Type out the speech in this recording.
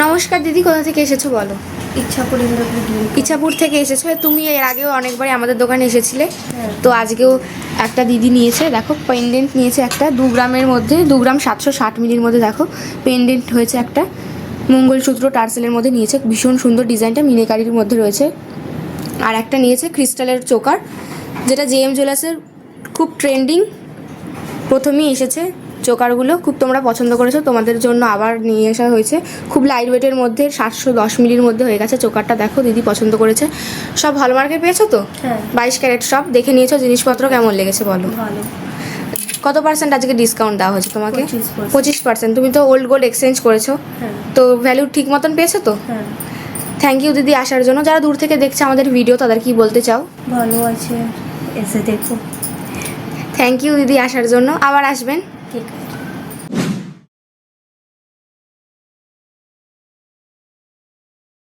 নমস্কার দিদি কোথা থেকে এসেছ বলো? ইচ্ছা করি ইন্দ্রপুর ডিম ইচ্ছাপুর থেকে এসেছ। তুমি এর আগেও অনেকবারই আমাদের দোকানে এসেছিলে। হ্যাঁ। তো আজকেও একটা দিদি নিয়েছে দেখো পেন্ডেন্ট নিয়েছে একটা। দু গ্রামের মধ্যে দু গ্রাম সাতশো ষাট মিলির মধ্যে দেখো পেন্ডেন্ট হয়েছে একটা। মঙ্গলসূত্র টার্সেলের মধ্যে নিয়েছে। ভীষণ সুন্দর ডিজাইনটা মিনেকারির মধ্যে রয়েছে। আর একটা নিয়েছে ক্রিস্টালের চোকার যেটা জে এম জুয়েলার্সের খুব ট্রেন্ডিং প্রথমেই এসেছে। চোকারগুলো খুব তোমরা পছন্দ করেছ তোমাদের জন্য আবার নিয়ে আসা হয়েছে। খুব লাইট ওয়েটের মধ্যে সাতশো দশ মিলির মধ্যে হয়ে গেছে চোকারটা দেখো দিদি পছন্দ করেছে। সব হলমার্কে পেয়েছ তো? হ্যাঁ। বাইশ ক্যারেট সব দেখে নিয়েছো জিনিসপত্র কেমন লেগেছে বলো? কত পার্সেন্ট আজকে ডিসকাউন্ট দেওয়া হয়েছে তোমাকে? পঁচিশ পার্সেন্ট তুমি তো ওল্ড গোল্ড এক্সচেঞ্জ করেছ। হ্যাঁ। তো ভ্যালু ঠিক মতন পেয়েছ তো? থ্যাংক ইউ দিদি আসার জন্য। যারা দূর থেকে দেখছে আমাদের ভিডিও তাদের কি বলতে চাও? ভালো আছে এসে দেখো। থ্যাংক ইউ দিদি আসার জন্য। আবার আসবেন। ঠিক আছে